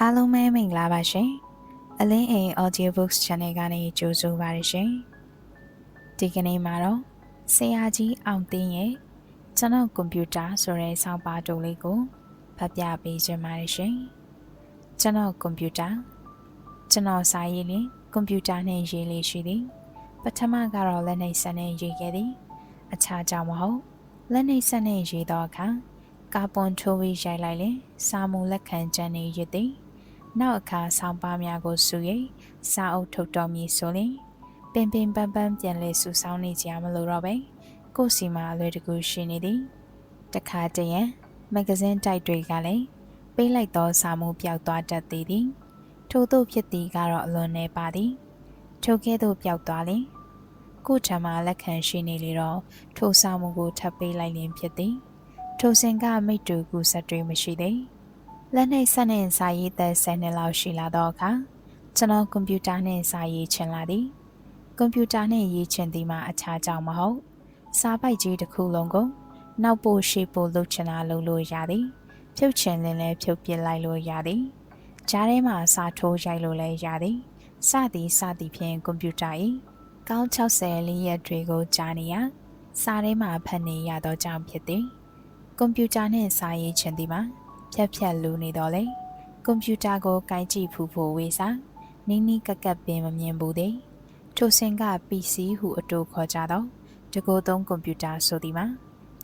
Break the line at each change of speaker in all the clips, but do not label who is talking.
အားလုံးပဲမင်္ဂလာပါရှင်အလင်းအိမ် Audiobooks Channel ကနေကြိုဆိုပါရရှင်ဒီကနေ့မှာတော့ဆရာကြီးအောင်သိန်းရဲ့ကျွန်တော်ကွန်ပျူတာဆိုတဲ့ဆောင်းပါးတိုလေးကိုဖတ်ပြပေးခြင်းပါတယ်ရှင်ကျွန်တော်ကွန်ပျူတာကျွန်တော်စာရေးလင်းကွန်ပျူတာနဲ့ရေးလေးရှိသည်ပထမကတော့လက်နှိပ်စက်နဲ့ရေးခဲ့သည်အခြားကြောင့်မဟုတ်လက်နှိပ်စက်နဲ့ရေးတော့အခါကာဗွန်ထိုးပြီးရိုက်လိုက်ရင်စာမူလက်ခံကျန်နေရသည် နောက်အခါဆောင်းပါးများကိုစုရိစာအုပ်ထုတ်တော်မူဆိုရင်ပင်ပင်ပန်းပန်းပြန်လဲစုဆောင်းနေကြမလို့တော့ပဲကိုယ်စီမှာအလွယ်တကူရှိနေသည်တခါတရံမဂ္ဂဇင်းတိုက်တွေကလည်းပေးလိုက်သောစာမှုပျောက်သွားတတ်သေးသည်ထို့သို့ဖြစ်သည်ကတော့အလွန်နေပါသည်ထိုကဲ့သို့ပျောက်သွားလင်ကိုထံမှာလက်ခံရှိနေလေတော့ထိုစာမှုကိုထပ်ပေးလိုက်လင်ဖြစ်သည်ထိုစင်ကမိတ္တူကူဆက်တွေမရှိသေး လက်နှိပ်ဆက်နဲ့စာရေးသက်10နှစ်လောက်ရှိလာတော့အခါကျွန်တော်ကွန်ပျူတာနဲ့စာရေးချင်လာသည်ကွန်ပျူတာနဲ့ရေးချင်သည်မှာအခြားကြောင့်မဟုတ်စာပိုက်ကြီးတစ်ခုလုံးကိုနောက်ပို့ရှေ့ပို့လုပ်ချင်တာလုပ်လို့ရသည်ဖြုတ်ချင်လင်းလဲဖြုတ်ပစ်လိုက်လို့ရသည်ကြားထဲမှာစာထိုးရိုက်လို့လည်းရသည်စသည်စသည်ဖြင့်ကွန်ပျူတာ၏ကောင်း60လေးရက်တွေကိုကြားနေရစာထဲမှာဖတ်နေရသောကြောင့်ဖြစ်သည်ကွန်ပျူတာနဲ့စာရေးချင်သည်မှာ ဖြတ်ဖြတ်လူနေတော့လေကွန်ပျူတာကိုကိုင်းကြည့်ဖူးဖို့ဝေစာနီးနီးကပ်ကပ်ပင်မမြင်ဘူးသည်ထိုစင်က PC ဟုအတူခေါ်ကြတော့တကိုယ်သုံးကွန်ပျူတာဆိုသည်မှာ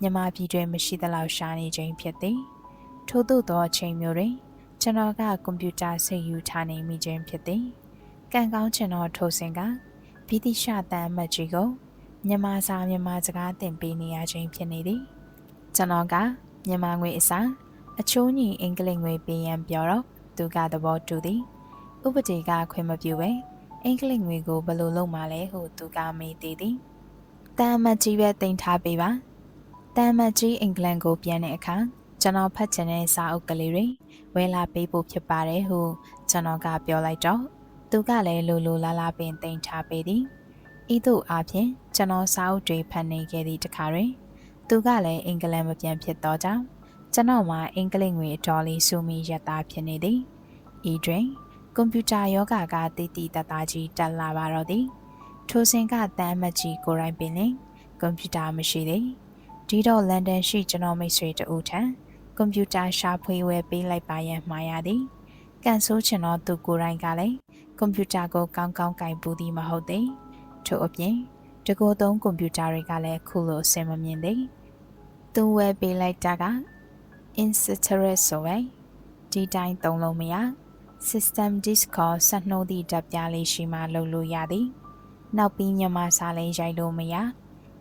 မြန်မာပြည်တွင်မရှိသလောက်ရှားနေခြင်းဖြစ်သည်ထို့သို့သောအချိန်မျိုးတွင်ကျွန်တော်ကကွန်ပျူတာစိတ်ယူထားနေမိခြင်းဖြစ်သည်ကံကောင်းကျွန်တော်ထိုစင်ကဗီတိရှတန်အမတ်ကြီးကိုမြန်မာစာမြန်မာစကားသင်ပေးနေရခြင်းဖြစ်နေသည်ကျွန်တော်ကမြန်မာငွေအစား အချိုးညီအင်္ဂလိပ်ငွေပေးရန်ပြောတော့သူကသဘောတူသည်ဥပဒေကခွင့်မပြုပဲအင်္ဂလိပ်ငွေကိုဘယ်လိုလုပ်မှလဲဟုသူကမေးသေးသည်တန်မတ်ကြီးပဲတင်ထားပေးပါတန်မတ်ကြီးအင်္ဂလန်ကိုပြန်တဲ့အခါကျွန်တော်ဖတ်ချင်တဲ့စာအုပ်ကလေးတွေဝယ်လာပေးဖို့ဖြစ်ပါတယ်ဟုကျွန်တော်ကပြောလိုက်တော့သူကလည်းလိုလိုလားလားပင်တင်ထားပေးသည်ဤသို့အားဖြင့်ကျွန်တော်စာအုပ်တွေဖတ်နေခဲ့သည့်တခါတွင် သူကလည်းအင်္ဂလန်မပြန်ဖြစ်တော့ကြောင်း ကျွန်တော်မှာအင်္ဂလိပ်ငွေအတော်လေးစုမိရတာဖြစ်နေသည်ဤတွင်ကွန်ပျူတာယောဂကတည်တည်တသားကြီးတက်လာပါတော့သည်ထိုစဉ်ကတမ်းမကြီးကိုရိုင်းပင်လင်ကွန်ပျူတာမရှိသေးဒီတော့လန်ဒန်ရှိကျွန်တော်မိတ်ဆွေတဦးထံကွန်ပျူတာရှာဖွေဝယ်ပေးလိုက်ပါရန်မှားရသည်ကန်ဆိုးချင်တော့သူကိုရိုင်းကလည်းကွန်ပျူတာကိုကောင်းကောင်းကင်ပူသည်မဟုတ်သေးထို့အပြင်တကိုယ်သုံးကွန်ပျူတာတွေကလည်းခုလိုအဆင်မမြင်သေးသူဝယ်ပေးလိုက်တာက insitorate ဆိုပဲဒီတိုင်းသုံးလို့မရ system disk ကိုဆက်နှိုးသည့်ဓာတ်ပြားလေးရှိမှလုပ်လို့ရသည် နောက်ပြီးမြန်မာစာလည်းရိုက်လို့မရ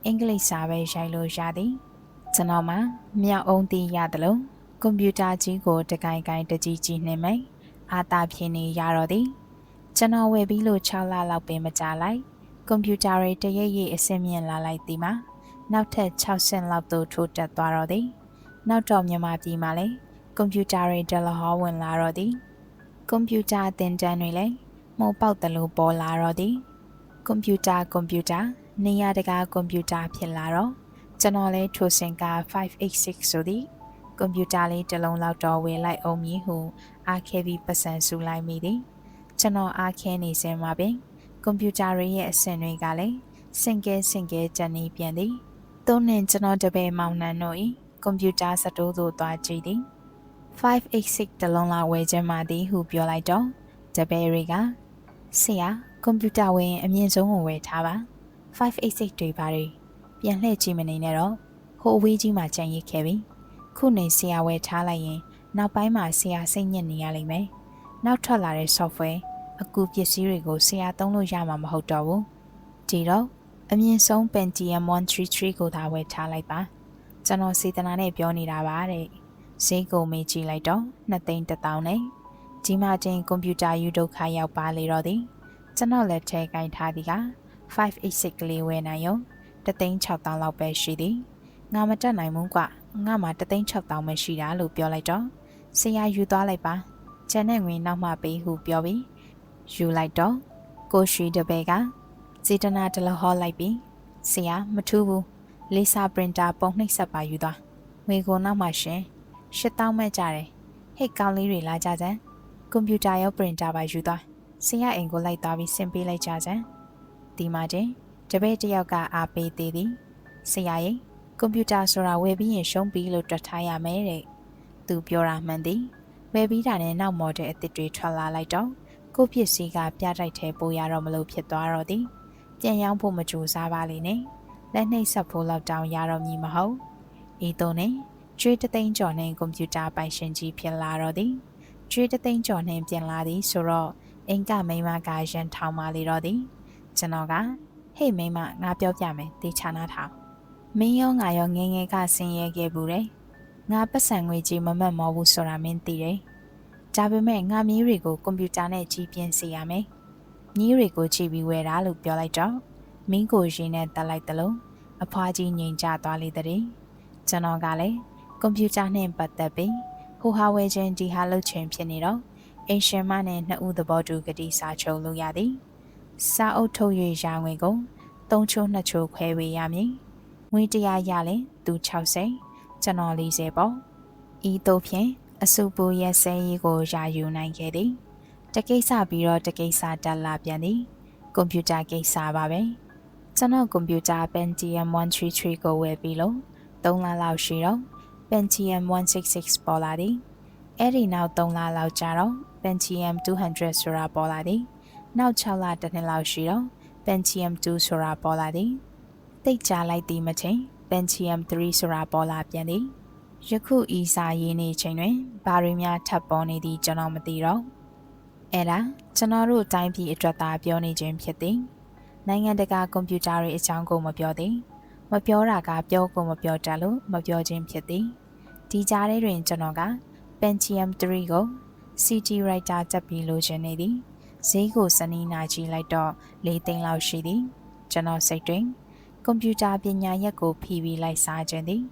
အင်္ဂလိပ်စာပဲရိုက်လို့ရသည်ကျွန်တော်မှမြောက်အောင်သိရတယ်လို့ကွန်ပျူတာကြီးကိုတကိုင်ကိုင်တကြီးကြီးနှင်မိတ်အာတာဖြစ်နေရတော့သည်ကျွန်တော်ဝယ်ပြီးလို့6လလောက်ပင်မကြာလိုက်ကွန်ပျူတာတွေတရိပ်ရိပ်အဆင့်မြင့်လာလိုက်သည်မှာနောက်ထပ်6ဆင့်လောက်သို့ထိုးတက်သွားတော့သည် နောက်တော့မြန်မာပြည်မှာလည်းကွန်ပျူတာတွေဒလဟောဝင်လာတော့သည်ကွန်ပျူတာသင်တန်းတွေလည်းမှုပေါက်တယ်လို့ပေါ်လာတော့သည်ကွန်ပျူတာကွန်ပျူတာနေရာတကာကွန်ပျူတာဖြစ်လာတော့ကျွန်တော်လည်းထိုစင်က586ဆိုသည်ကွန်ပျူတာလေးတစ်လုံးလောက်တော့ဝယ်လိုက်အောင်မည်ဟုအားခဲပြီးပတ်စံစုလိုက်မိသည်ကျွန်တော်အားခဲနေစင်မှာပင်ကွန်ပျူတာတွေရဲ့အဆင့်တွေကလည်းစင်ကဲစင်ကဲကြံနေပြန်သည်သုံးနှင်ကျွန်တော်တပည့်မောင်နှံတို့၏ ကွန်ပျူတာစတိုးသို့သွားကြည့်သည်586တလုံးလာဝယ်ခြင်းမာသည်ဟုပြောလိုက်တော့တပည့်တွေကဆရာကွန်ပျူတာဝင်အမြင့်ဆုံးကိုဝယ်ထားပါ586တွေပါတွေပြန်လှည့်ကြည့်မနေနဲ့တော့ဟိုအဝေးကြီးမှာကြံရစ်ခဲ့ပြီခုနေဆရာဝယ်ထားလိုက်ရင် နောက်ပိုင်းမှာဆရာစိတ်ညစ်နေရလိမ့်မယ်နောက်ထွက်လာတဲ့ software အကူပစ္စည်းတွေကိုဆရာသုံးလို့ရမှာမဟုတ်တော့ဘူးဒီတော့အမြင့်ဆုံး Pentium 133ကိုသာဝယ်ထားလိုက်ပါ ကျွန်တော်စေတနာနဲ့ပြောနေတာပါတဲ့ဈေးကိုမေးကြည့်လိုက်တော့2သိန်း1000နဲ့ဒီမှာချင်းကွန်ပျူတာယူဒုက္ခရောက်ပါလေတော့သည်ကျွန်တော်လက်ထဲကင်ထားသည်က586ကလေးဝယ်နိုင်ရုံ3သိန်း6000လောက်ပဲရှိသည်ငါမတက်နိုင်ဘူးကွငါမှ3သိန်း6000ပဲရှိတာလို့ပြောလိုက်တော့ဆရာယူသွားလိုက်ပါကျန်တဲ့ငွေနောက်မှပေးဟုပြောပြီးယူလိုက်တော့ကိုရှိတပည့်ကစေတနာတလဟောလိုက်ပြီးဆရာမထူးဘူး လေးစာပရင်တာပုံနှိပ်ဆက်ပါယူသွားငွေကိုနောက်မှရှင်8000မဲ့ကြတယ်ဟိတ်ကောင်းလေးတွေလာကြစမ်းကွန်ပျူတာရောပရင်တာပါယူသွားဆရာအိမ်ကိုလိုက်သွားပြီးဆင်ပေးလိုက်ကြစမ်းဒီမှာတင်တပည့်တစ်ယောက်ကအားပေးသေးသည်ဆရာရင်ကွန်ပျူတာဆိုတာဝယ်ပြီးရင်ရှုံးပြီလို့တွက်ထားရမယ်တဲ့သူပြောတာမှန်သည်ဝယ်ပြီးတာနဲ့နောက်မော်ဒယ်အသစ်တွေထွက်လာလိုက်တော့ကိုပစ္စည်းကပြတိုက်ထဲပို့ရတော့မလို့ဖြစ်သွားတော့သည်ပြန်ရောင်းဖို့မကြိုးစားပါလေနဲ့ လက်နှိပ်ဆက်ဖို့လောက်တောင်ရတော့မည်မဟုတ်ဤသို့နဲ့ကျွေးတသိန်းကျော်နဲ့ကွန်ပျူတာပိုင်ရှင်ကြီးဖြစ်လာတော့သည်ကျွေးတသိန်းကျော်နဲ့ပြန်လာသည်ဆိုတော့အင်ကမိမကရန်ထောင်ပါလေတော့သည်ကျွန်တော်ကဟေ့မိမငါပြောပြမယ်တေချာနာထောင်မင်းရောငါရောငယ်ငယ်ကဆင်းရဲခဲ့ဘူးတယ်ငါပတ်စံငွေကြီးမမတ်မောဘူးဆိုတာမင်းသိတယ်ဒါပေမဲ့ငါမီးတွေကိုကွန်ပျူတာနဲ့ကြီးပြင်းစေရမယ်မီးတွေကိုကြည့်ပြီးဝယ်တာလို့ပြောလိုက်တော့ မင်းကိုရင်းနဲ့တက်လိုက်တယ်လို့အဖွားကြီးငြိမ်ချသွားလေတဲ့ကျွန်တော်ကလည်းကွန်ပျူတာနဲ့ပတ်သက်ပြီးဟိုဟာဝဲချင်းဒီဟာလုပ်ချင်ဖြစ်နေတော့အင်ရှင်မနဲ့နှစ်ဦးသဘောတူကတိစာချုပ်လို့ရသည်စာအုပ်ထုတ်၍ရာငွေကို၃ချိုး၂ချိုးခွဲဝေရမည်ငွေတရားရရင်သူ60ကျွန်တော်40ပေါ့ဤသို့ဖြင့်အစုပူရဲ့ဆဲရေးကိုရာယူနိုင်ခဲ့သည်တကိစ္စပြီးတော့တကိစ္စတက်လာပြန်သည်ကွန်ပျူတာကိစ္စပါပဲ ကျွန်တော်ကွန်ပျူတာ Pentium 133ကိုဝယ်ပြီးလို့3လလောက်ရှိတော့ Pentium 166ပေါ်လာသည်အဲ့ဒီနောက်3လလောက်ကြာတော့ Pentium 200ဆိုတာပေါ်လာသည်နောက်6လတစ်နှစ်လောက်ရှိတော့ Pentium 2ဆိုတာပေါ်လာသည်တိတ်ကြလိုက်သည်မချင်း Pentium 3ဆိုတာပေါ်လာပြန်သည်ယခုဤစာရေးနေချိန်တွင်ဘာတွေများထပ်ပေါ်နေသည်ကျွန်တော်မသိတော့အဲ့ဒါကျွန်တော်တို့တိုင်းပြည်အတွက်သာပြောနေခြင်းဖြစ်သည် နိုင်ငံတကာကွန်ပျူတာတွေအကြောင်းကိုမပြောသည်မပြောတာကပြောကိုမပြောတတ်လို့မပြောခြင်းဖြစ်သည်ဒီကြားထဲတွင်ကျွန်တော်က Pentium 3ကို CT Writer တက်ပြီးလိုချင်နေသည်ဈေးကိုစနီးနာကြည့်လိုက်တော့၄သိန်းလောက်ရှိသည်ကျွန်တော်စိတ်တွင်ကွန်ပျူတာပညာရပ်ကိုဖီပြီးလိုက်စားခြင်းသည်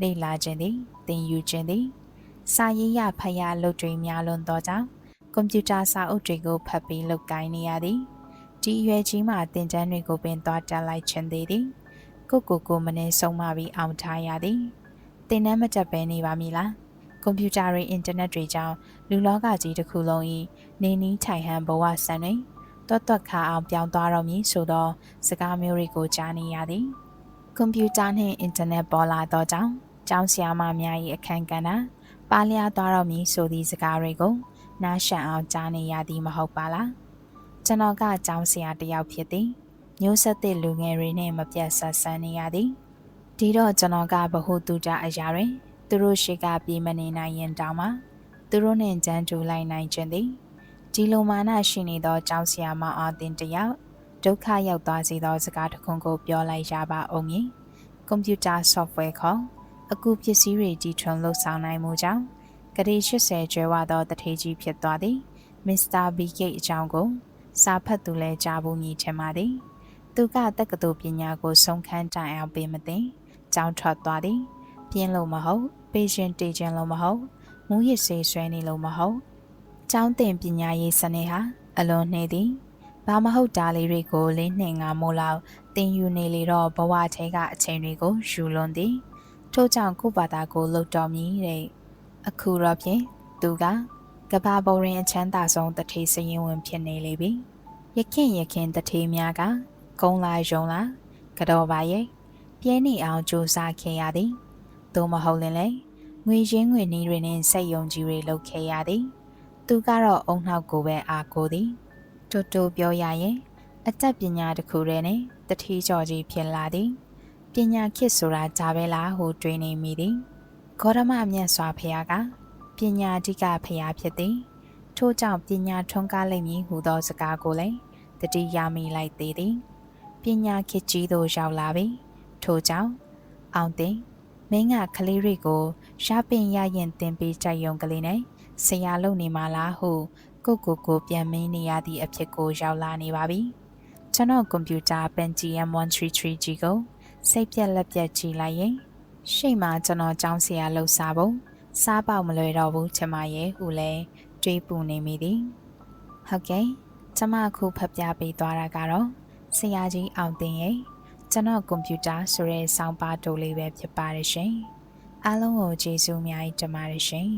လေ့လာခြင်းသည်သင်ယူခြင်းသည်စာရေးရဖတ်ရလုပ်တွေများလွန်သောကြောင့်ကွန်ပျူတာစာအုပ်တွေကိုဖတ်ပြီးလုပ်ကိုင်းနေရသည် ဒီအရွယ်ကြီးမှာသင်တန်းတွေကိုပင်သွားတက်လိုက်ခြင်းသေးသည်ကိုကိုကိုမနေဆုံးမပြီးအောင်ထားရသည်သင်တန်းမတက်ပဲနေပါမည်လားကွန်ပျူတာတွေအင်တာနက်တွေကြောင့်လူလောကကြီးတစ်ခုလုံး၏နေနီးထိုင်ဟန်ဘဝဆန်တွင်တွတ်တွတ်ခါအောင်ပြောင်းသွားတော့မည်ဆိုသောစကားမျိုးတွေကိုကြားနေရသည်ကွန်ပျူတာနှင့်အင်တာနက်ပေါ်လာသောကြောင့်ကျောင်းဆရာမများ၏အခမ်းကဏ္ဍပါလျားသွားတော့မည်ဆိုသည့်စကားတွေကိုနားရှံအောင်ကြားနေရသည်မဟုတ်ပါလား ကျွန်တော်ကကျောင်းဆရာတစ်ယောက်ဖြစ်သည်မျိုးဆက်သစ်လူငယ်တွေနဲ့မပြတ်ဆက်ဆံနေရသည်ဒီတော့ကျွန်တော်ကဗဟုသုတအရာတွင်သူတို့ရှိကပြေးမနေနိုင်ရင်တောင်မှသူတို့နဲ့ကြမ်းတူလိုက်နိုင်ခြင်းသည်ဒီလိုမာနရှိနေသောကျောင်းဆရာမအောင်တင်တယောက်ဒုက္ခရောက်သွားစေသောစကားတစ်ခုကိုပြောလိုက်ရပါအောင်မည်ကွန်ပျူတာ software ခေါ်အကူပစ္စည်းတွေကြီးထွန်းလှုပ်ဆောင်နိုင်မှုကြောင့်ကတိ80ကျွဲဝသောတထေးကြီးဖြစ်သွားသည်မစ္စတာဘီဂိတ်အကြောင်းကို စာဖတ်သူလဲကြားဖို့မြည်ချင်ပါသည်သူကတက္ကသိုလ်ပညာကိုဆုံးခန်းတိုင်အောင်ပေးမသိကျောင်းထွက်သွားသည်ပြင်းလို့မဟုတ်ပေးရှင်တေခြင်းလို့မဟုတ်မူရစ်စေးဆွဲနေလို့မဟုတ်ကျောင်းတင်ပညာရေးစနစ်ဟာအလွန်နှေးသည်ဘာမဟုတ်တာလေးတွေကိုလေးနှင်ငါမို့လောက်တင်ယူနေလေတော့ဘဝထဲကအချိန်တွေကိုယူလွန်သည်ထို့ကြောင့်ကိုဘာသာကိုလှုပ်တော်မူတဲ့အခုတော့ဖြင့်သူက ကဘာပေါ်ရင်အချမ်းသာဆုံးတထေးစရင်ဝင်ဖြစ်နေလေပြီရခင်ရခင်တထေးများကကုန်းလာယုံလာကတော့ပါရဲ့ပြဲနေအောင်ကြိုးစားခဲ့ရသည်သို့မဟုတ်ရင်လေငွေရင်းငွေနီးတွေနဲ့စိတ်ယုံကြည်တွေလုပ်ခဲ့ရသည်သူကတော့အုံနှောက်ကိုပဲအားကိုးသည်တူတူပြောရရင်အသက်ပညာတစ်ခုတည်းနဲ့တတိကျော်ကြီးဖြစ်လာသည်ပညာခေတ်ဆိုတာဒါပဲလားဟုတွေးနေမိသည်ဂေါရမမြတ်စွာဘုရားက ပညာအဓိကဘုရားဖြစ်သည်ထို့ကြောင့်ပညာထွန်းကားလိမ့်မည်ဟူသောစကားကိုလည်းတတိယမိလိုက်သေးသည်ပညာခေတ်ကြီးသို့ရောက်လာပြီထို့ကြောင့်အောင်သိမင်းကကလေးတွေကိုရပင်ရရင်တင်ပေးကြယုံကလေးနဲ့ဆရာလုပ်နေမှလားဟုကိုကိုကိုပြန်မင်းနေရသည့်အဖြစ်ကိုရောက်လာနေပါပြီကျွန်တော်ကွန်ပျူတာ Pentium 133G ကိုစိတ်ပြက်လက်ပြက်ကြည့်လိုက်ရင်ရှေ့မှာကျွန်တော်ကြောင်းဆရာလှုပ်ရှားဖို့ စားပေါက်မလွယ်တော့ဘူးချမရဲ့ဟူလဲတွေးပူနေမိသည်ဟုတ်ကဲ့ကျမအခုဖတ်ပြပေးသွားတာကတော့ဆရာကြီးအောင်တင်ရဲ့ကျွန်တော်ကွန်ပျူတာဆိုတဲ့ဆောင်းပါတိုလေးပဲဖြစ်ပါတယ်ရှင်အားလုံးကိုကျေးဇူးအများကြီးတင်ပါတယ်ရှင်